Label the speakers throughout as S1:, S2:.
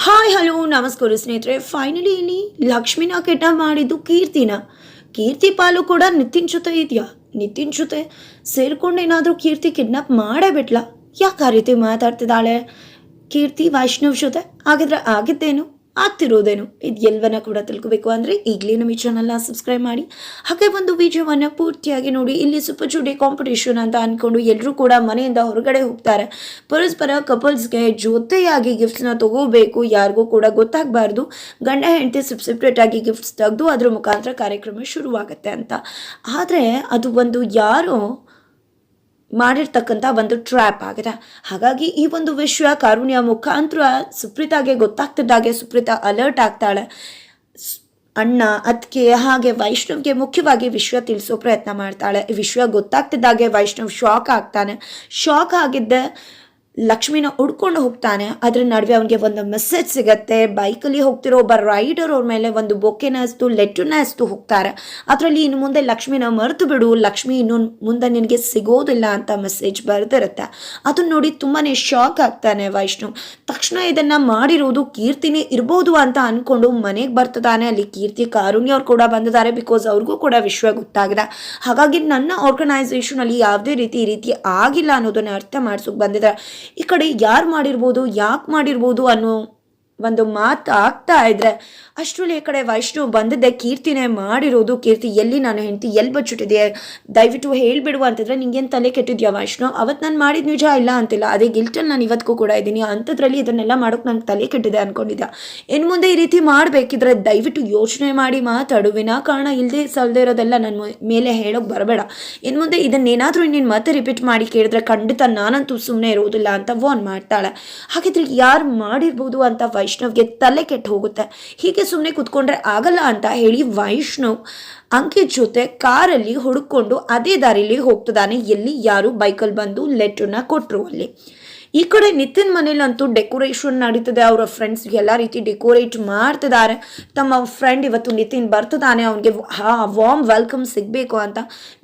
S1: Hi hello ನಮಸ್ಕಾರ ಸ್ನೇಹಿತರೆ. Finally ಇಲ್ಲಿ ಲಕ್ಷ್ಮೀನ ಕೆಟ್ಟ ಮಾಡಿದ್ದು ಕೀರ್ತಿನ. ಕೀರ್ತಿ ಪಾಲು ಕೂಡ ನಿತಿನ್ ಜೊತೆ ಇದೆಯಾ? ನಿತಿನ್ ಜೊತೆ ಸೇರ್ಕೊಂಡು ಏನಾದರೂ ಕೀರ್ತಿ ಕಿಡ್ನಾಪ್ ಮಾಡೇ ಬಿಟ್ಲಾ ಯಾಕೆ ಆ ರೀತಿ ಮಾತಾಡ್ತಿದ್ದಾಳೆ? ಕೀರ್ತಿ, ವೈಷ್ಣವ್ ಜೊತೆ? ಹಾಗಿದ್ರೆ ಆಗಿದ್ದೇನು? ಆಗ್ತಿರೋದೇನು? ಇದು ಕೂಡ ತಿಳ್ಕೊಬೇಕು ಅಂದರೆ ಈಗಲೇ ನಮ್ಮ ಈ ಚಾನಲ್ನ ಸಬ್ಸ್ಕ್ರೈಬ್ ಮಾಡಿ. ಹಾಗೆ ಒಂದು ವಿಡಿಯೋವನ್ನು ಪೂರ್ತಿಯಾಗಿ ನೋಡಿ. ಇಲ್ಲಿ ಸೂಪರ್ ಜೂಡಿ ಕಾಂಪಿಟೇಷನ್ ಅಂತ ಅಂದ್ಕೊಂಡು ಎಲ್ಲರೂ ಕೂಡ ಮನೆಯಿಂದ ಹೊರಗಡೆ ಹೋಗ್ತಾರೆ. ಪರಸ್ಪರ ಕಪಲ್ಸ್ಗೆ ಜೊತೆಯಾಗಿ ಗಿಫ್ಟ್ಸ್ನ ತಗೋಬೇಕು. ಯಾರಿಗೂ ಕೂಡ ಗೊತ್ತಾಗಬಾರ್ದು. ಗಂಡ, ಹೆಂಡತಿ ಸೆಪ್ ಸೆಪ್ರೇಟ್ ಆಗಿ ಗಿಫ್ಟ್ಸ್ ತೆಗೆದು ಅದರ ಮುಖಾಂತರ ಕಾರ್ಯಕ್ರಮ ಶುರುವಾಗುತ್ತೆ ಅಂತ. ಆದರೆ ಅದು ಒಂದು ಯಾರೋ ಮಾಡಿರ್ತಕ್ಕಂಥ ಒಂದು ಟ್ರ್ಯಾಪ್ ಆಗಿದೆ. ಹಾಗಾಗಿ ಈ ಒಂದು ವಿಷಯ ಕಾರುಣ್ಯ ಮುಖಾಂತರ ಸುಪ್ರೀತಾಗೆ ಗೊತ್ತಾಗ್ತಿದ್ದಾಗೆ ಸುಪ್ರೀತಾ ಅಲರ್ಟ್ ಆಗ್ತಾಳೆ. ಅಣ್ಣ ಅದಕ್ಕೆ ಹಾಗೆ ವೈಷ್ಣವ್ಗೆ ಮುಖ್ಯವಾಗಿ ವಿಷಯ ತಿಳಿಸೋ ಪ್ರಯತ್ನ ಮಾಡ್ತಾಳೆ. ವಿಷಯ ಗೊತ್ತಾಗ್ತಿದ್ದಾಗೆ ವೈಷ್ಣವ್ ಶಾಕ್ ಆಗ್ತಾನೆ. ಶಾಕ್ ಆಗಿದ್ದೆ ಲಕ್ಷ್ಮಿನ ಹುಡ್ಕೊಂಡು ಹೋಗ್ತಾನೆ ಅದ್ರ ನಡುವೆ ಅವನಿಗೆ ಒಂದು ಮೆಸೇಜ್ ಸಿಗತ್ತೆ. ಬೈಕಲ್ಲಿ ಹೋಗ್ತಿರೋ ಒಬ್ಬ ರೈಡರ್ ಅವ್ರ ಮೇಲೆ ಒಂದು ಬೊಕ್ಕೆನ ಹಸ್ತು ಲೆಟ್ಟರ್ನ ಹಸ್ತು ಹೋಗ್ತಾರೆ. ಅದರಲ್ಲಿ ಇನ್ನು ಮುಂದೆ ಲಕ್ಷ್ಮಿನ ಮರೆತು ಬಿಡು. ಲಕ್ಷ್ಮಿ ಇನ್ನು ಮುಂದೆ ನಿನಗೆ ಸಿಗೋದಿಲ್ಲ ಅಂತ ಮೆಸೇಜ್ ಬರೆದಿರುತ್ತೆ. ಅದನ್ನ ನೋಡಿ ತುಂಬಾ ಶಾಕ್ ಆಗ್ತಾನೆ ವೈಷ್ಣು ತಕ್ಷಣ ಇದನ್ನ ಮಾಡಿರೋದು ಕೀರ್ತಿನೇ ಇರ್ಬೋದು ಅಂತ ಅಂದ್ಕೊಂಡು ಮನೆಗೆ ಬರ್ತದಾನೆ ಅಲ್ಲಿ ಕೀರ್ತಿ, ಕಾರುಣ್ಯ ಅವ್ರು ಕೂಡ ಬಂದಿದ್ದಾರೆ ಬಿಕಾಸ್ ಅವ್ರಿಗೂ ಕೂಡ ವಿಶ್ವ ಗೊತ್ತಾಗಿದೆ. ಹಾಗಾಗಿ ನನ್ನ ಆರ್ಗನೈಸೇಷನಲ್ಲಿ ಯಾವುದೇ ರೀತಿ ರೀತಿ ಆಗಿಲ್ಲ ಅನ್ನೋದನ್ನ ಅರ್ಥ ಮಾಡಿಸೋಕೆ ಬಂದಿದ್ದಾರೆ. ಈ ಕಡೆ ಯಾರು ಮಾಡಿರ್ಬೋದು ಯಾಕೆ ಮಾಡಿರ್ಬೋದು ಅನ್ನೋ ಒಂದು ಮಾತು ಆಗ್ತಾ ಇದ್ರೆ ಅಷ್ಟರಲ್ಲಿ ಕಡೆ ವೈಷ್ಣು ಬಂದಿದ್ದೆ, ಕೀರ್ತಿನೇ ಮಾಡಿರೋದು. ಕೀರ್ತಿ, ಎಲ್ಲಿ ನಾನು ಹೆಂಡತಿ, ಎಲ್ಲಿ ಬಚ್ಚಿಟ್ಟಿದೆ ದಯವಿಟ್ಟು ಹೇಳಿಬಿಡು ಅಂತಂದ್ರೆ ನಿಂಗೇನು ತಲೆ ಕೆಟ್ಟಿದ್ಯಾ ವೈಷ್ಣು? ಅವತ್ತು ನಾನು ಮಾಡಿದ ನಿಜ ಇಲ್ಲ ಅಂತಿಲ್ಲ. ಅದೇ ಗಿಲ್ಟಲ್ಲಿ ನಾನು ಇವತ್ತಿಗೂ ಕೂಡ ಇದ್ದೀನಿ. ಅಂಥದ್ರಲ್ಲಿ ಇದನ್ನೆಲ್ಲ ಮಾಡೋಕೆ ನಂಗೆ ತಲೆ ಕೆಟ್ಟಿದೆ ಅಂದ್ಕೊಂಡಿದ್ದೆ ಇನ್ನು ಮುಂದೆ ಈ ರೀತಿ ಮಾಡಬೇಕಿದ್ರೆ ದಯವಿಟ್ಟು ಯೋಚನೆ ಮಾಡಿ ಮಾತಾಡು. ವಿನಾಕಾರಣ ಇಲ್ಲದೆ ಸಲ್ದೇ ಇರೋದೆಲ್ಲ ನನ್ನ ಮೇಲೆ ಹೇಳೋಕೆ ಬರಬೇಡ. ಇನ್ನು ಮುಂದೆ ಇದನ್ನೇನಾದರೂ ನೀನು ಮತ್ತೆ ರಿಪೀಟ್ ಮಾಡಿ ಕೇಳಿದ್ರೆ ಖಂಡಿತ ನಾನಂತೂ ಸುಮ್ಮನೆ ಇರೋದಿಲ್ಲ ಅಂತ ವಾರ್ನ್ ಮಾಡ್ತಾಳೆ. ಹಾಗಿದ್ರೆ ಯಾರು ಮಾಡಿರ್ಬೋದು ಅಂತ ವೈಷ್ಣವ್ಗೆ ತಲೆ ಕೆಟ್ಟು ಹೋಗುತ್ತೆ. ಹೀಗೆ ಸುಮ್ಮನೆ ಕುತ್ಕೊಂಡ್ರೆ ಆಗಲ್ಲ ಅಂತ ಹೇಳಿ ವೈಷ್ಣವ್ ಅಂಕಿತ್ ಜೊತೆ ಕಾರಲ್ಲಿ ಹುಡುಕೊಂಡು ಅದೇ ದಾರಿಲಿ ಹೋಗ್ತದಾನೆ ಎಲ್ಲಿ ಯಾರು ಬೈಕಲ್ಲಿ ಬಂದು ಲೆಟ್ರನ್ನ ಕೊಟ್ಟರು ಅಲ್ಲಿ. ಈ ಕಡೆ ನಿತಿನ್ ಮನೇಲಂತೂ ಡೆಕೋರೇಷನ್ ನಡೀತದೆ. ಅವರ ಫ್ರೆಂಡ್ಸ್ ಎಲ್ಲ ರೀತಿ ಡೆಕೋರೇಟ್ ಮಾಡ್ತಿದ್ದಾರೆ. ತಮ್ಮ ಫ್ರೆಂಡ್ ಇವತ್ತು ನಿತಿನ್ ಬರ್ತದಾನೆ ಅವನಿಗೆ ಹಾ ವಾಮ್ ವೆಲ್ಕಮ್ ಸಿಗಬೇಕು ಅಂತ.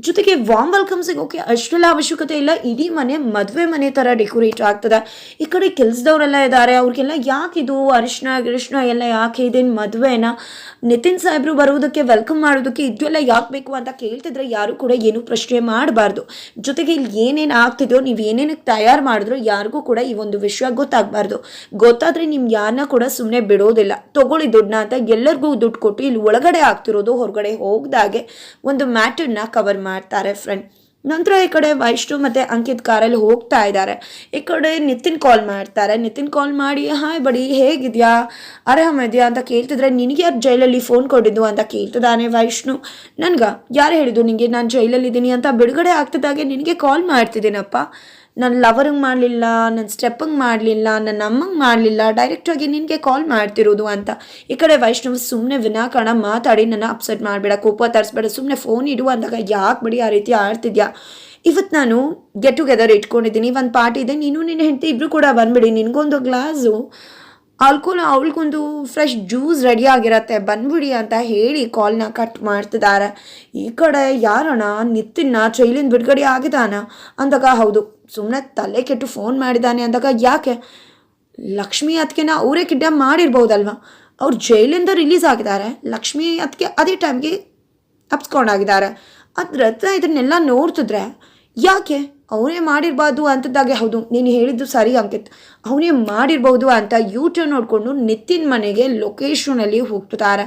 S1: ಜೊತೆಗೆ ವಾಮ್ ವೆಲ್ಕಮ್ ಸಿಗೋಕೆ ಅಷ್ಟೆಲ್ಲ ಅವಶ್ಯಕತೆ ಇಲ್ಲ. ಇಡೀ ಮನೆ ಮದುವೆ ಮನೆ ತರ ಡೆಕೋರೇಟ್ ಆಗ್ತದೆ. ಈ ಕಡೆ ಕೆಲಸದವರೆಲ್ಲ ಇದ್ದಾರೆ. ಅವ್ರಿಗೆಲ್ಲ ಯಾಕಿದು ಅರಿಶಿನ ಗಿರಿಶಿನ ಎಲ್ಲ ಯಾಕೆ ಇದೇನು ಮದುವೆನ? ನಿತಿನ್ ಸಾಹೇಬ್ರು ಬರುವುದಕ್ಕೆ ವೆಲ್ಕಮ್ ಮಾಡೋದಕ್ಕೆ ಇದೆಲ್ಲ ಯಾಕೆ ಬೇಕು ಅಂತ ಕೇಳ್ತಿದ್ರೆ ಯಾರು ಕೂಡ ಏನು ಪ್ರಶ್ನೆ ಮಾಡಬಾರ್ದು. ಜೊತೆಗೆ ಇಲ್ಲಿ ಏನೇನು ಆಗ್ತಿದೆಯೋ, ನೀವು ಏನೇನಕ್ಕೆ ತಯಾರು ಮಾಡಿದ್ರು ಯಾರಿಗೂ ಕೂಡ ಈ ಒಂದು ವಿಷಯ ಗೊತ್ತಾಗಬಾರ್ದು. ಗೊತ್ತಾದ್ರೆ ನಿಮ್ಗೆ ಯಾರನ್ನ ಕೂಡ ಸುಮ್ಮನೆ ಬಿಡೋದಿಲ್ಲ. ತಗೊಳ್ಳಿ ದುಡ್ಡನ್ನ ಅಂತ ಎಲ್ಲರಿಗೂ ದುಡ್ಡು ಕೊಟ್ಟು ಇಲ್ಲಿ ಒಳಗಡೆ ಆಗ್ತಿರೋದು, ಹೊರಗಡೆ ಹೋಗ್ದಾಗೆ ಒಂದು ಮ್ಯಾಟರ್ನ ಕವರ್ ಮಾಡ್ತಾರೆ ಫ್ರೆಂಡ್ ನಂತರ ಈ ಕಡೆ ವೈಷ್ಣು ಮತ್ತು ಅಂಕಿತ್ ಕಾರಲ್ಲಿ ಹೋಗ್ತಾ ಇದ್ದಾರೆ ಈ ಕಡೆ ನಿತಿನ್ ಕಾಲ್ ಮಾಡ್ತಾರೆ. ನಿತಿನ್ ಕಾಲ್ ಮಾಡಿ, ಹಾಯ್ ಬಡಿ, ಹೇಗಿದ್ಯಾ? ಇದೆಯಾ? ಅಂತ ಕೇಳ್ತಿದ್ರೆ, ನಿನಗೆ ಯಾರು ಜೈಲಲ್ಲಿ ಫೋನ್ ಕೊಟ್ಟಿದ್ದು? ಅಂತ ಕೇಳ್ತಿದ್ದಾನೆ ವೈಷ್ಣು. ನನ್ಗ? ಯಾರು ಹೇಳಿದ್ದು ನಿನಗೆ ನಾನು ಜೈಲಲ್ಲಿದ್ದೀನಿ ಅಂತ ಬಿಡುಗಡೆ ಆಗ್ತಿದ್ದಾಗೆ ನಿನಗೆ ಕಾಲ್ ಮಾಡ್ತಿದ್ದೀನಪ್ಪ. ನನ್ನ ಲವರಂಗೆ ಮಾಡಲಿಲ್ಲ ನನ್ನ ಸ್ಟೆಪ್ಪಂಗೆ ಮಾಡಲಿಲ್ಲ ನನ್ನ ಅಮ್ಮಂಗೆ ಮಾಡಲಿಲ್ಲ ಡೈರೆಕ್ಟಾಗಿ ನಿನಗೆ ಕಾಲ್ ಮಾಡ್ತಿರೋದು ಅಂತ. ಈ ಕಡೆ ವೈಷ್ಣವ್ ಸುಮ್ಮನೆ ವಿನಾಕಾರಣ ಮಾತಾಡಿ ನನ್ನ ಅಪ್ಸೆಟ್ ಮಾಡಬೇಡ, ಕೋಪ ತರಿಸ್ಬೇಡ ಸುಮ್ಮನೆ ಫೋನ್ ಇಡು ಅಂದಾಗ ಯಾಕೆ ಬಿಡಿ ಆ ರೀತಿ ಆಡ್ತಿದ್ಯಾ? ಇವತ್ತು ನಾನು ಗೆಟ್ ಟುಗೆದರ್ ಇಟ್ಕೊಂಡಿದ್ದೀನಿ, ಒಂದು ಪಾರ್ಟಿ ಇದೆ, ನೀನು ನಿನ್ನ ಹೆಂಡತಿ ಇಬ್ಬರು ಕೂಡ ಬಂದ್ಬಿಡಿ, ನಿನಗೊಂದು ಗ್ಲಾಸು ಆಲ್ಕೋಲ್ ಅವಳಿಗೊಂದು ಫ್ರೆಶ್ ಜ್ಯೂಸ್ ರೆಡಿ ಆಗಿರತ್ತೆ, ಬಂದ್ಬಿಡಿ ಅಂತ ಹೇಳಿ ಕಾಲ್ನ ಕಟ್ ಮಾಡ್ತಿದ್ದಾರೆ ಈ ಕಡೆ ಯಾರಣ ನಿತ್ತಿನ ಜೈಲಿಂದ ಬಿಡುಗಡೆ ಆಗಿದಾನ? ಅಂದಾಗ ಹೌದು ಸುಮ್ಮನೆ ತಲೆ ಕೆಟ್ಟು ಫೋನ್ ಮಾಡಿದ್ದಾನೆ ಅಂದಾಗ ಯಾಕೆ? ಲಕ್ಷ್ಮಿ ಅದಕ್ಕೆನ ಅವರೇ ಕಿಡ್ನಾಪ್ ಮಾಡಿರ್ಬೋದಲ್ವಾ? ಅವ್ರು ಜೈಲಿಂದ ರಿಲೀಸ್ ಆಗಿದ್ದಾರೆ. ಲಕ್ಷ್ಮಿ ಅದಕ್ಕೆ ಅದೇ ಟೈಮ್ಗೆ ಅಪ್ಸ್ಕೊಂಡಾಗಿದ್ದಾರೆ ಅದ್ರ ಹತ್ರ ಇದನ್ನೆಲ್ಲ ನೋಡ್ತಿದ್ರೆ ಯಾಕೆ? ಅವನೇ ಮಾಡಿರ್ಬಾರ್ದು ಅಂತದಾಗೆ ಹೌದು, ನೀನು ಹೇಳಿದ್ದು ಸರಿ ಅಂಕಿತ್. ಅವನೇ ಮಾಡಿರ್ಬೋದು ಅಂತ ಯೂಟ್ಯೂಬ್ ನೋಡಿಕೊಂಡು ನಿತಿನ್ ಮನೆಗೆ ಲೊಕೇಶನಲ್ಲಿ ಹೋಗ್ತಿದ್ದಾರೆ.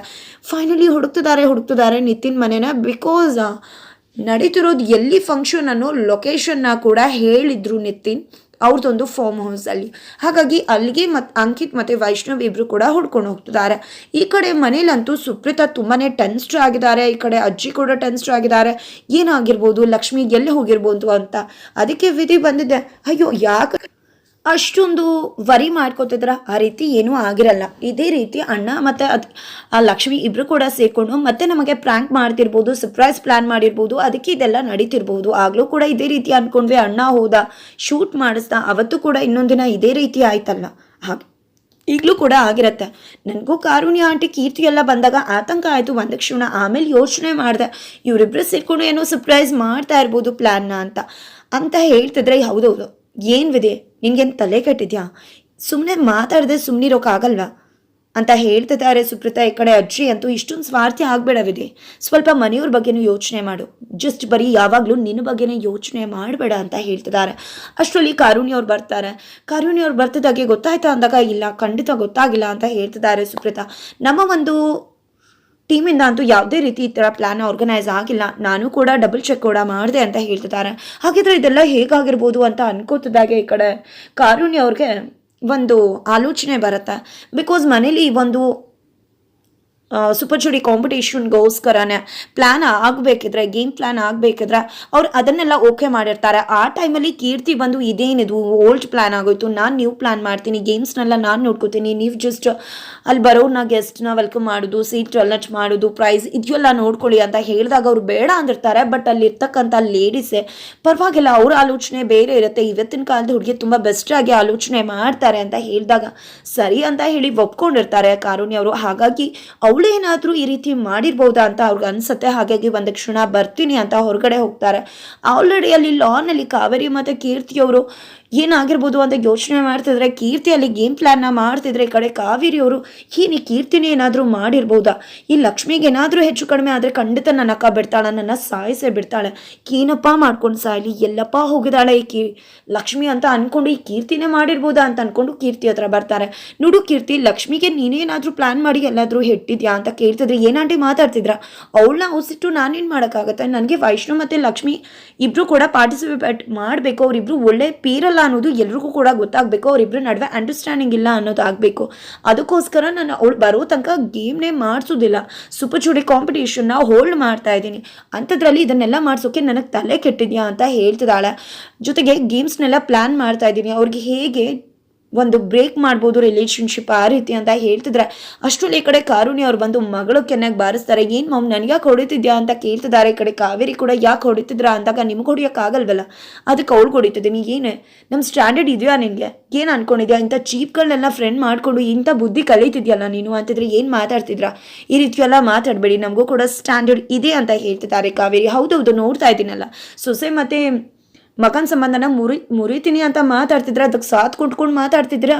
S1: ಫೈನಲಿ ಹುಡುಕ್ತಿದ್ದಾರೆ ಹುಡುಕ್ತಿದ್ದಾರೆ ನಿತಿನ್ ಮನೆನ ಬಿಕಾಸ್ ನಡೀತಿರೋದು ಎಲ್ಲಿ ಫಂಕ್ಷನ್ ಅನ್ನೋ ಲೊಕೇಶನ್ನ ಕೂಡ ಹೇಳಿದ್ರು ನಿತಿನ್. ಅವ್ರದ್ದೊಂದು ಫಾರ್ಮ್ ಹೌಸಲ್ಲಿ ಹಾಗಾಗಿ ಅಲ್ಲಿಗೆ ಮತ್ತು ಅಂಕಿತ್ ಮತ್ತು ವೈಷ್ಣವ್ ಇಬ್ಬರು ಕೂಡ ಹುಡ್ಕೊಂಡು ಹೋಗ್ತಿದ್ದಾರೆ. ಈ ಕಡೆ ಮನೇಲಂತೂ ಸುಪ್ರೀತಾ ತುಂಬಾ ಟೆನ್ಸ್ಡ್ ಆಗಿದ್ದಾರೆ. ಈ ಕಡೆ ಅಜ್ಜಿ ಕೂಡ ಟೆನ್ಸ್ಡ್ ಆಗಿದ್ದಾರೆ. ಏನಾಗಿರ್ಬೋದು? ಲಕ್ಷ್ಮಿ ಎಲ್ಲಿ ಹೋಗಿರ್ಬೋದು ಅಂತ. ಅದಕ್ಕೆ ವಿಧಿ ಬಂದಿದೆ. ಅಯ್ಯೋ, ಯಾಕೆ ಅಷ್ಟೊಂದು ವರಿ ಮಾಡ್ಕೋತಿದ್ರ, ಆ ರೀತಿ ಏನೂ ಆಗಿರಲ್ಲ. ಇದೇ ರೀತಿ ಅಣ್ಣ ಮತ್ತು ಅದು, ಆ ಲಕ್ಷ್ಮಿ ಇಬ್ರು ಕೂಡ ಸೇರಿಕೊಂಡು ಮತ್ತೆ ನಮಗೆ ಪ್ರ್ಯಾಂಕ್ ಮಾಡ್ತಿರ್ಬೋದು ಸರ್ಪ್ರೈಸ್ ಪ್ಲಾನ್ ಮಾಡಿರ್ಬೋದು, ಅದಕ್ಕೆ ಇದೆಲ್ಲ ನಡೀತಿರ್ಬೋದು. ಆಗಲೂ ಕೂಡ ಇದೇ ರೀತಿ ಅನ್ಕೊಂಡ್ವಿ, ಅಣ್ಣ ಹೋದ ಶೂಟ್ ಮಾಡಿಸ್ದ ಅವತ್ತು ಕೂಡ ಇನ್ನೊಂದಿನ ಇದೇ ರೀತಿ ಆಯ್ತಲ್ಲ. ಹಾಗೆ, ಈಗಲೂ ಕೂಡ ಆಗಿರತ್ತೆ. ನನಗೂ ಕಾರುಣ್ಯ ಆಂಟಿ ಕೀರ್ತಿ ಎಲ್ಲ ಬಂದಾಗ ಆತಂಕ ಆಯಿತು, ಒಂದು ಕ್ಷಣ. ಆಮೇಲೆ ಯೋಚನೆ ಮಾಡಿದೆ ಇವರಿಬ್ಬರು ಸೇರ್ಕೊಂಡು ಏನೋ ಸರ್ಪ್ರೈಸ್ ಮಾಡ್ತಾ ಇರ್ಬೋದು ಪ್ಲ್ಯಾನ್ನ ಅಂತ. ಅಂತ ಹೇಳ್ತಿದ್ರೆ, ಹೌದೌದು. ಏನಿದೆ ನಿನ್ಗೇನು ತಲೆ ಕೆಟ್ಟಿದ್ಯಾ? ಸುಮ್ಮನೆ ಮಾತಾಡದೆ ಸುಮ್ಮನಿರೋಕ್ಕಾಗಲ್ವಾ ಅಂತ ಹೇಳ್ತಿದ್ದಾರೆ ಸುಪ್ರೀತಾ ಈ ಕಡೆ ಅಜ್ಜಿ ಅಂತೂ ಇಷ್ಟೊಂದು ಸ್ವಾರ್ಥಿ ಆಗ್ಬೇಡವಿದೆ. ಸ್ವಲ್ಪ ಮನೆಯವ್ರ ಬಗ್ಗೆನೂ ಯೋಚನೆ ಮಾಡು. ಜಸ್ಟ್ ಬರೀ ಯಾವಾಗಲೂ ನಿನ್ನ ಬಗ್ಗೆನೇ ಯೋಚನೆ ಮಾಡಬೇಡ ಅಂತ ಹೇಳ್ತಿದ್ದಾರೆ. ಅಷ್ಟರಲ್ಲಿ ಕಾರುಣಿ ಅವ್ರು ಬರ್ತಾರೆ. ಕಾರುಣಿ ಅವ್ರು ಬರ್ತಿದ್ದಾಗೆ ಗೊತ್ತಾಯ್ತಾ ಅಂದಾಗ, ಇಲ್ಲ, ಖಂಡಿತ ಗೊತ್ತಾಗಿಲ್ಲ ಅಂತ ಹೇಳ್ತಿದ್ದಾರೆ ಸುಪ್ರೀತಾ ನಮ್ಮ ಒಂದು ಟೀಮಿಂದ ಅಂತೂ ಯಾವುದೇ ರೀತಿ ಈ ಥರ ಪ್ಲ್ಯಾನ್ ಆರ್ಗನೈಸ್ ಆಗಿಲ್ಲ. ನಾನು ಕೂಡ ಡಬಲ್ ಚೆಕ್ ಕೂಡ ಮಾಡಿದೆ ಅಂತ ಹೇಳ್ತಿದ್ದಾರೆ. ಹಾಗಿದ್ರೆ ಇದೆಲ್ಲ ಹೇಗಾಗಿರ್ಬೋದು ಅಂತ ಅನ್ಕೋತಿದ್ದಾಗೆ ಈ ಕಡೆ ಕಾರುಣ್ಯ ಅವ್ರಿಗೆ ಒಂದು ಆಲೋಚನೆ ಬರುತ್ತೆ. ಬಿಕಾಸ್ ಮನೇಲಿ ಒಂದು ಸೂಪರ್ ಜೋಡಿ ಕಾಂಪಿಟೇಷನ್ಗೋಸ್ಕರನೇ ಪ್ಲ್ಯಾನ್ ಆಗಬೇಕಿದ್ರೆ ಗೇಮ್ ಪ್ಲ್ಯಾನ್ ಆಗಬೇಕಿದ್ರೆ ಅವ್ರು ಅದನ್ನೆಲ್ಲ ಓಕೆ ಮಾಡಿರ್ತಾರೆ. ಆ ಟೈಮಲ್ಲಿ ಕೀರ್ತಿ ಬಂದು ಇದೇನಿದು ಓಲ್ಡ್ ಪ್ಲ್ಯಾನ್ ಆಗೋಯ್ತು, ನಾನು ನ್ಯೂ ಪ್ಲ್ಯಾನ್ ಮಾಡ್ತೀನಿ ಗೇಮ್ಸ್ನೆಲ್ಲ ನಾನು ನೋಡ್ಕೋತೀನಿ, ನೀವು ಜಸ್ಟ್ ಅಲ್ಲಿ ಬರೋರ್ನ ಗೆಸ್ಟ್ನ ವೆಲ್ಕಮ್ ಮಾಡೋದು ಸೀಟ್ ಅಲರ್ಟ್ ಮಾಡೋದು ಪ್ರೈಸ್ ಇದೆಲ್ಲ ನೋಡ್ಕೊಳ್ಳಿ ಅಂತ ಹೇಳಿದಾಗ ಅವ್ರು ಬೇಡ ಅಂದಿರ್ತಾರೆ. ಬಟ್ ಅಲ್ಲಿ ಇರ್ತಕ್ಕಂಥ ಲೇಡೀಸೇ ಪರವಾಗಿಲ್ಲ, ಅವ್ರ ಆಲೋಚನೆ ಬೇರೆ ಇರುತ್ತೆ. ಇವತ್ತಿನ ಕಾಲದ ಹುಡುಗಿ ತುಂಬ ಬೆಸ್ಟಾಗಿ ಆಲೋಚನೆ ಮಾಡ್ತಾರೆ ಅಂತ ಹೇಳಿದಾಗ ಸರಿ ಅಂತ ಹೇಳಿ ಒಪ್ಕೊಂಡಿರ್ತಾರೆ. ಕಾರುಣ್ಯ ಅವರು. ಹಾಗಾಗಿ ಅವಳೇನಾದರೂ ಈ ರೀತಿ ಮಾಡಿರ್ಬೋದಾ ಅಂತ ಅವ್ರಿಗೆ ಅನ್ಸುತ್ತೆ. ಹಾಗಾಗಿ ಒಂದು ಕ್ಷಣ ಬರ್ತೀನಿ ಅಂತ ಹೊರಗಡೆ ಹೋಗ್ತಾರೆ. ಆಲ್ರೆಡಿ ಅಲ್ಲಿ ಲಾನಲ್ಲಿ ಕಾವೇರಿ ಮತ್ತು ಕೀರ್ತಿಯವರು ಏನಾಗಿರ್ಬೋದು ಅಂತ ಯೋಚನೆ ಮಾಡ್ತಿದ್ರೆ ಕೀರ್ತಿ ಅಲ್ಲಿ ಗೇಮ್ ಪ್ಲ್ಯಾನ್ನ ಮಾಡ್ತಿದ್ರೆ ಈ ಕಡೆ ಕಾವೇರಿ ಅವರು ಈ ಕೀರ್ತಿನೇ ಏನಾದರೂ ಮಾಡಿರ್ಬೋದಾ? ಈ ಲಕ್ಷ್ಮಿಗೆ ಏನಾದರೂ ಹೆಚ್ಚು ಕಡಿಮೆ ಆದರೆ ಖಂಡಿತ ನನ್ನ ಅಕ್ಕ ಬಿಡ್ತಾಳೆ, ನನ್ನ ಸಾಯಿಸೇ ಬಿಡ್ತಾಳೆ. ಏನಪ್ಪ ಮಾಡ್ಕೊಂಡು ಸಾಯಲಿ? ಎಲ್ಲಪ್ಪ ಹೋಗಿದ್ದಾಳೆ ಈ ಕೀ ಲಕ್ಷ್ಮಿ ಅಂತ ಅಂದ್ಕೊಂಡು ಈ ಕೀರ್ತಿನೇ ಮಾಡಿರ್ಬೋದಾ ಅಂತ ಅಂದ್ಕೊಂಡು ಕೀರ್ತಿ ಹತ್ರ ಬರ್ತಾರೆ. ನೋಡು ಕೀರ್ತಿ, ಲಕ್ಷ್ಮಿಗೆ ನೀನೇನಾದರೂ ಪ್ಲ್ಯಾನ್ ಮಾಡಿ ಎಲ್ಲಾದರೂ ಹೆಟ್ಟಿದ್ಯಾ ಅಂತ ಕೇಳ್ತಿದ್ರೆ ಏನಾಂಟಿ ಮಾತಾಡ್ತಿದ್ರ? ಅವಳನ್ನ ಉಸಿಟ್ಟು ನಾನೇನು ಮಾಡೋಕ್ಕಾಗತ್ತೆ? ನನಗೆ ವೈಷ್ಣು ಮತ್ತು ಲಕ್ಷ್ಮಿ ಇಬ್ಬರು ಕೂಡ ಪಾರ್ಟಿಸಿಪೇಟ್ ಮಾಡಬೇಕು. ಅವರಿಬ್ರು ಒಳ್ಳೆ ಪೀರಲ್ಲ ಅನ್ನೋದು ಎಲ್ರಿಗೂ ಕೂಡ ಗೊತ್ತಾಗಬೇಕು. ಅವರಿಬ್ಬರ ನಡುವೆ ಅಂಡರ್ಸ್ಟ್ಯಾಂಡಿಂಗ್ ಇಲ್ಲ ಅನ್ನೋದು ಆಗಬೇಕು. ಅದಕ್ಕೋಸ್ಕರ ನಾನು ಅವಳು ಬರೋ ತನಕ ಗೇಮ್ನೇ ಮಾಡಿಸೋದಿಲ್ಲ. ಸೂಪರ್ ಚೂಡಿ ಕಾಂಪಿಟೇಷನ್ನ ಹೋಲ್ಡ್ ಮಾಡ್ತಾ ಇದ್ದೀನಿ. ಅಂಥದ್ರಲ್ಲಿ ಇದನ್ನೆಲ್ಲ ಮಾಡಿಸೋಕೆ ನನಗೆ ತಲೆ ಕೆಟ್ಟಿದ್ಯಾ ಅಂತ ಹೇಳ್ತಿದ್ದಾಳೆ. ಜೊತೆಗೆ ಗೇಮ್ಸ್ನೆಲ್ಲ ಪ್ಲ್ಯಾನ್ ಮಾಡ್ತಾ ಇದ್ದೀನಿ. ಅವ್ರಿಗೆ ಹೇಗೆ ಒಂದು ಬ್ರೇಕ್ ಮಾಡ್ಬೋದು ರಿಲೇಶನ್ಶಿಪ್ ಆ ರೀತಿ ಅಂತ ಹೇಳ್ತಿದ್ರೆ. ಅಷ್ಟರಲ್ಲಿ ಈ ಕಡೆ ಕಾರುಣಿ ಅವ್ರು ಬಂದು ಮಗಳು ಕೆನ್ನಾಗಿ ಬಾರಿಸ್ತಾರೆ. ಏನು ಮಮ್, ನನಗೆ ಯಾಕೆ ಹೊಡಿತಿದ್ಯಾ ಅಂತ ಕೇಳ್ತಿದ್ದಾರೆ. ಈ ಕಡೆ ಕಾವೇರಿ ಕೂಡ ಯಾಕೆ ಹೊಡಿತಿದ್ರ ಅಂದಾಗ ನಿಮ್ಗೆ ಹೊಡಿಯೋಕ್ಕಾಗಲ್ವಲ್ಲ ಅದಕ್ಕೆ ಅವ್ಳು ಹೊಡಿತಿದ್ದೀನಿ. ಏನು ನಮ್ಮ ಸ್ಟ್ಯಾಂಡರ್ಡ್ ಇದೆಯಾ ನಿನಗೆ? ಏನು ಅನ್ಕೊಂಡಿದ್ಯಾ? ಇಂಥ ಚೀಪ್ಗಳನ್ನೆಲ್ಲ ಫ್ರೆಂಡ್ ಮಾಡಿಕೊಂಡು ಇಂಥ ಬುದ್ಧಿ ಕಲಿತಿದ್ಯಲ್ಲ ನೀನು ಅಂತಿದ್ರೆ ಏನು ಮಾತಾಡ್ತಿದ್ರ? ಈ ರೀತಿ ಎಲ್ಲ ಮಾತಾಡಬೇಡಿ. ನಮಗೂ ಕೂಡ ಸ್ಟ್ಯಾಂಡರ್ಡ್ ಇದೆ ಅಂತ ಹೇಳ್ತಿದ್ದಾರೆ ಕಾವೇರಿ. ಹೌದೌದು, ನೋಡ್ತಾ ಇದ್ದೀನಲ್ಲ. ಸೊಸೆ ಮತ್ತು ಮಗನ ಸಂಬಂಧನ ಮುರಿ, ಮುರಿತೀನಿ ಅಂತ ಮಾತಾಡ್ತಿದ್ರ ಅದಕ್ಕೆ ಸಾತ್ ಕೊಟ್ಕೊಂಡು ಮಾತಾಡ್ತಿದ್ರ?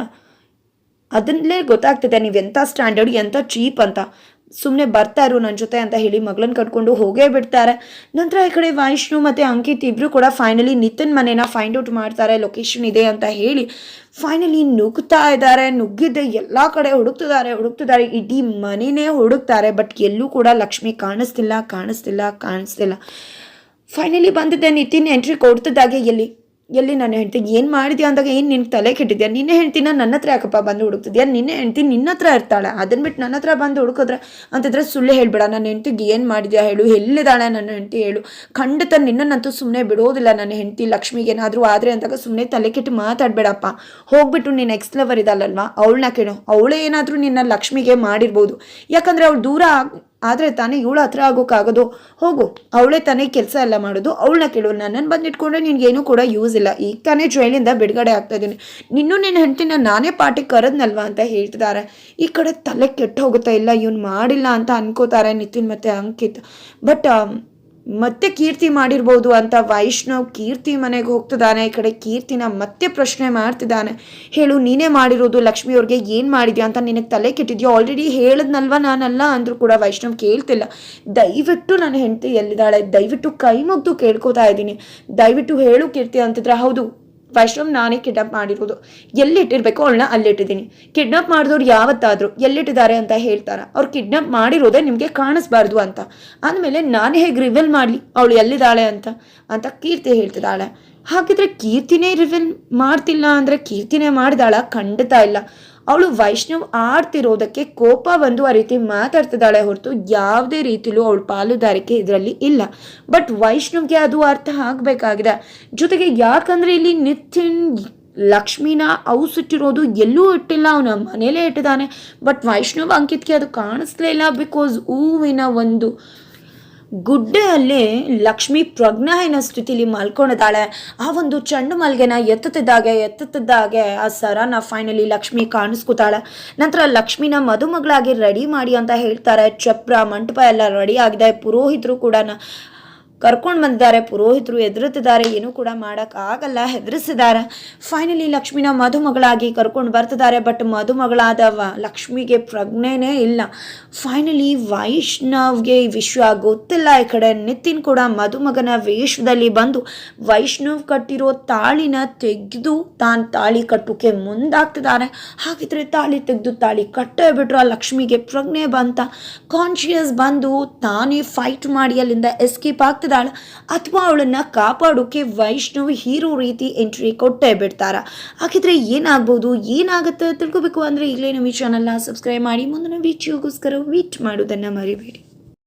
S1: ಅದನ್ನಲೇ ಗೊತ್ತಾಗ್ತಿದೆ, ನೀವು ಎಂಥ ಸ್ಟ್ಯಾಂಡರ್ಡ್ ಎಂಥ ಚೀಪ್ ಅಂತ. ಸುಮ್ಮನೆ ಬರ್ತಾರು ನನ್ನ ಜೊತೆ ಅಂತ ಹೇಳಿ ಮಗಳನ್ನ ಕಟ್ಕೊಂಡು ಹೋಗೇ ಬಿಡ್ತಾರೆ. ನಂತರ ಈ ಕಡೆ ವೈಷ್ಣು ಮತ್ತು ಅಂಕಿತ್ ಇಬ್ಬರು ಕೂಡ ಫೈನಲಿ ನಿತಿನ್ ಮನೇನ ಫೈಂಡ್ ಔಟ್ ಮಾಡ್ತಾರೆ ಲೊಕೇಶನ್ ಇದೆ ಅಂತ ಹೇಳಿ. ಫೈನಲಿ ನುಗ್ತಾ ಇದ್ದಾರೆ, ನುಗ್ಗಿದ್ದೆ, ಎಲ್ಲ ಕಡೆ ಹುಡುಕ್ತಿದ್ದಾರೆ ಹುಡುಕ್ತಿದ್ದಾರೆ, ಇಡೀ ಮನೆಯೇ ಹುಡುಕ್ತಾರೆ ಬಟ್ ಎಲ್ಲೂ ಕೂಡ ಲಕ್ಷ್ಮಿ ಕಾಣಿಸ್ತಿಲ್ಲ ಕಾಣಿಸ್ತಿಲ್ಲ ಕಾಣಿಸ್ತಿಲ್ಲ. ಫೈನಲಿ ಬಂದಿದ್ದೆ ನಿತಿನ್ ಎಂಟ್ರಿ ಕೊಡ್ತಿದ್ದಾಗೆ ಎಲ್ಲಿ? ಎಲ್ಲಿ ನಾನು ಹೇಳ್ತೀನಿ ಏನು ಮಾಡಿದ್ಯಾ ಅಂದಾಗ ಏನು ನಿನ್ಗೆ ತಲೆ ಕೆಟ್ಟಿದ್ಯಾ? ನಿನ್ನೆ ಹೇಳ್ತೀನ ನನ್ನ ಹತ್ರ ಯಾಕಪ್ಪ ಬಂದು ಹುಡುಕ್ತಿದ್ಯಾ? ನಿನ್ನೆ ಹೆಂಡ್ತಿ ನಿನ್ನ ಹತ್ರ ಇರ್ತಾಳೆ. ಅದನ್ನ ಬಿಟ್ಟು ನನ್ನ ಹತ್ರ ಬಂದು ಹುಡುಕಿದ್ರೆ ಅಂತಂದ್ರೆ ಸುಳ್ಳು ಹೇಳ್ಬೇಡ. ನನ್ನ ಹೆಂಡ್ತಿಗೆ ಏನು ಮಾಡಿದ್ಯಾ ಹೇಳು. ಎಲ್ಲಿದ್ದಾಳೆ ನನ್ನ ಹೆಂಡ್ತಿ ಹೇಳು. ಖಂಡಿತ ನಿನ್ನನ್ನಂತೂ ಸುಮ್ಮನೆ ಬಿಡೋದಿಲ್ಲ ನನ್ನ ಹೆಂಡ್ತಿ ಲಕ್ಷ್ಮಿಗೆ. ಏನಾದರೂ ಆದರೆ ಅಂದಾಗ ಸುಮ್ಮನೆ ತಲೆ ಕೆಟ್ಟು ಮಾತಾಡಬೇಡಪ್ಪ. ಹೋಗ್ಬಿಟ್ಟು ನೀನು ಎಕ್ಸ್ ಲವರ್ ಇದ್ದಾಳಲ್ವಾ ಅವಳನ್ನ ಕೇಳು. ಅವಳೇ ಏನಾದರೂ ನಿನ್ನ ಲಕ್ಷ್ಮಿಗೆ ಮಾಡಿರ್ಬೋದು. ಯಾಕಂದರೆ ಅವಳು ದೂರ ಆದರೆ ತಾನೇ ಇವಳು ಹತ್ರ ಆಗೋಕ್ಕಾಗೋದು ಹೋಗು, ಅವಳೇ ತಾನೇ ಕೆಲಸ ಎಲ್ಲ ಮಾಡೋದು. ಅವಳನ್ನ ಕೇಳು ನನ್ನನ್ನು ಬಂದಿಟ್ಕೊಂಡ್ರೆ ನಿನಗೇನು ಕೂಡ ಯೂಸ್ ಇಲ್ಲ. ಈಗ ತಾನೇ ಜೈಲಿಂದ ಬಿಡುಗಡೆ ಆಗ್ತಾ ಇದ್ದೀನಿ. ನಿನ್ನೂ ನಿನ್ನ ಹೆಂಡತಿನ ನಾನೇ ಪಾರ್ಟಿಗೆ ಕರೆದ್ನಲ್ವಾ ಅಂತ ಹೇಳ್ತಿದ್ದಾರೆ ಈ ಕಡೆ ತಲೆ ಕೆಟ್ಟು ಹೋಗುತ್ತಾ ಇಲ್ಲ, ಇವ್ನು ಮಾಡಿಲ್ಲ ಅಂತ ಅನ್ಕೋತಾರೆ ನಿತಿನ್ ಮತ್ತು ಅಂಕಿತ್. ಬಟ್ ಮತ್ತೆ ಕೀರ್ತಿ ಮಾಡಿರ್ಬೋದು ಅಂತ ವೈಷ್ಣವ್ ಕೀರ್ತಿ ಮನೆಗೆ ಹೋಗ್ತಿದ್ದಾನೆ, ಈ ಕಡೆ ಕೀರ್ತಿನ ಮತ್ತೆ ಪ್ರಶ್ನೆ ಮಾಡ್ತಿದ್ದಾನೆ. ಹೇಳು, ನೀನೇ ಮಾಡಿರೋದು ಲಕ್ಷ್ಮಿ ಅವ್ರಿಗೆ ಏನು ಮಾಡಿದ್ಯಾ ಅಂತ ನಿನಗೆ ತಲೆ ಕೆಟ್ಟಿದ್ಯೋ? ಆಲ್ರೆಡಿ ಹೇಳಿದ್ನಲ್ವ ನಾನಲ್ಲ ಅಂದರೂ ಕೂಡ ವೈಷ್ಣವ್ ಕೇಳ್ತಿಲ್ಲ. ದಯವಿಟ್ಟು ನನ್ನ ಹೆಂಡತಿ ಎಲ್ಲಿದ್ದಾಳೆ? ದಯವಿಟ್ಟು ಕೈ ಮುಗ್ದು ಕೇಳ್ಕೊತಾ ಇದ್ದೀನಿ. ದಯವಿಟ್ಟು ಹೇಳು ಕೀರ್ತಿ ಅಂತಿದ್ರೆ, ಹೌದು ವೈಷ್ಣವ್ ನಾನೇ ಕಿಡ್ನಾಪ್ ಮಾಡಿರೋದು. ಎಲ್ಲಿಟ್ಟಿರ್ಬೇಕು ಅವಳನ್ನ ಅಲ್ಲಿಟ್ಟಿದ್ದೀನಿ ಕಿಡ್ನಾಪ್ ಮಾಡಿದವ್ರು ಯಾವತ್ತಾದರೂ ಎಲ್ಲಿಟ್ಟಿದ್ದಾರೆ ಅಂತ ಹೇಳ್ತಾರೆ. ಅವ್ರು ಕಿಡ್ನಾಪ್ ಮಾಡಿರೋದೇ ನಿಮಗೆ ಕಾಣಿಸ್ಬಾರ್ದು ಅಂತ. ಅಂದಮೇಲೆ ನಾನು ಹೇಗೆ ರಿವೆಲ್ ಮಾಡಲಿ? ಅವಳು ಎಲ್ಲಿದ್ದಾಳೆ ಅಂತ. ಅಂತ ಕೀರ್ತಿ ಹೇಳ್ತಿದ್ದಾಳೆ. ಹಾಗಿದ್ರೆ ಕೀರ್ತಿನೇ ರಿವೆಲ್ ಮಾಡ್ತಿಲ್ಲ ಅಂದರೆ ಕೀರ್ತಿನೇ ಮಾಡಿದಾಳ, ಖಂಡಿತ ಇಲ್ಲ. ಅವಳು ವೈಷ್ಣವ್ ಆಡ್ತಿರೋದಕ್ಕೆ ಕೋಪ ಬಂದು ಆ ರೀತಿ ಮಾತಾಡ್ತಿದ್ದಾಳೆ ಹೊರತು ಯಾವುದೇ ರೀತಿಲೂ ಅವಳು ಪಾಲುದಾರಿಕೆ ಇದರಲ್ಲಿ ಇಲ್ಲ. ಬಟ್ ವೈಷ್ಣವ್ಗೆ ಅದು ಅರ್ಥ ಆಗಬೇಕಾಗಿದೆ. ಜೊತೆಗೆ ಯಾಕಂದರೆ ಇಲ್ಲಿ ನಿತಿನ್, ಲಕ್ಷ್ಮಿನ ಔಸಿಟ್ಟಿರೋದು ಎಲ್ಲೂ ಇಟ್ಟಿಲ್ಲ, ಅವನ ಮನೇಲೇ ಇಟ್ಟಿದ್ದಾನೆ. ಬಟ್ ವೈಷ್ಣವ್ ಅಂಕಿತ್ಗೆ ಅದು ಕಾಣಿಸ್ಲೇ ಇಲ್ಲ ಬಿಕಾಸ್ ಹೂವಿನ ಒಂದು ಗುಡ್ಡೆಯಲ್ಲಿ ಲಕ್ಷ್ಮಿ ಪ್ರಜ್ಞಾಯನ ಸ್ಥಿತಿಲಿ ಮಲ್ಕೊಂಡಿದ್ದಾಳೆ. ಆ ಒಂದು ಚೆಂಡು ಮಲ್ಗೆನ ಎತ್ತುತ್ತಿದ್ದಾಗೆ ಎತ್ತುತ್ತಿದ್ದಾಗೆ ಆ ಸರನ ಫೈನಲಿ ಲಕ್ಷ್ಮಿ ಕಾಣಿಸ್ಕೊತಾಳೆ. ನಂತರ ಲಕ್ಷ್ಮಿನ ಮದುಮಗಳಾಗಿ ರೆಡಿ ಮಾಡಿ ಅಂತ ಹೇಳ್ತಾರೆ. ಚಪ್ರ ಮಂಟಪ ಎಲ್ಲ ರೆಡಿ ಆಗಿದೆ. ಪುರೋಹಿತರು ಕೂಡ ಕರ್ಕೊಂಡು ಬಂದಿದ್ದಾರೆ, ಪುರೋಹಿತರು ಹೆದರುತ್ತಿದ್ದಾರೆ, ಏನೂ ಕೂಡ ಮಾಡೋಕ್ಕಾಗಲ್ಲ, ಹೆದರಿಸಿದ್ದಾರೆ. ಫೈನಲಿ ಲಕ್ಷ್ಮಿನ ಮಧುಮಗಳಾಗಿ ಕರ್ಕೊಂಡು ಬರ್ತಿದ್ದಾರೆ ಬಟ್ ಮದುಮಗಳಾದ ಲಕ್ಷ್ಮಿಗೆ ಪ್ರಜ್ಞೆನೇ ಇಲ್ಲ. ಫೈನಲಿ ವೈಷ್ಣವ್ಗೆ ಈ ವಿಷಯ ಗೊತ್ತಿಲ್ಲ. ಈ ಕಡೆ ನಿತಿನ್ ಕೂಡ ಮದುಮಗನ ವೇಷದಲ್ಲಿ ಬಂದು ವೈಷ್ಣವ್ ಕಟ್ಟಿರೋ ತಾಳಿನ ತೆಗೆದು ತಾನು ತಾಳಿ ಕಟ್ಟೋಕೆ ಮುಂದಾಗ್ತಿದ್ದಾರೆ. ಹಾಗಿದ್ರೆ ತಾಳಿ ತೆಗೆದು ತಾಳಿ ಕಟ್ಟೇ ಬಿಟ್ರು ಲಕ್ಷ್ಮಿಗೆ ಪ್ರಜ್ಞೆ ಬಂತ. ಕಾನ್ಶಿಯಸ್ ಬಂದು ತಾನೇ ಫೈಟ್ ಮಾಡಿ ಅಲ್ಲಿಂದ ಎಸ್ಕೇಪ್ ಆಗ್ತಿದ್ದಾಳೆ ಅಥವಾ ಅವಳನ್ನ ಕಾಪಾಡೋಕೆ ವೈಷ್ಣವ್ ಹೀರೋ ರೀತಿ ಎಂಟ್ರಿ ಕೊಟ್ಟೇ ಬಿಡ್ತಾರ. ಹಾಗಿದ್ರೆ ಏನಾಗ್ಬೋದು? ಏನಾಗುತ್ತೆ ತಿಳ್ಕೊಬೇಕು ಅಂದರೆ ಈಗಲೇ ನಮ್ಮ ಈ ಚಾನಲ್ನ ಸಬ್ಸ್ಕ್ರೈಬ್ ಮಾಡಿ. ಮುಂದಿನ ವಿಡಿಯೋಗೋಸ್ಕರ ವೇಟ್ ಮಾಡೋದನ್ನು ಮರಿಬೇಡಿ.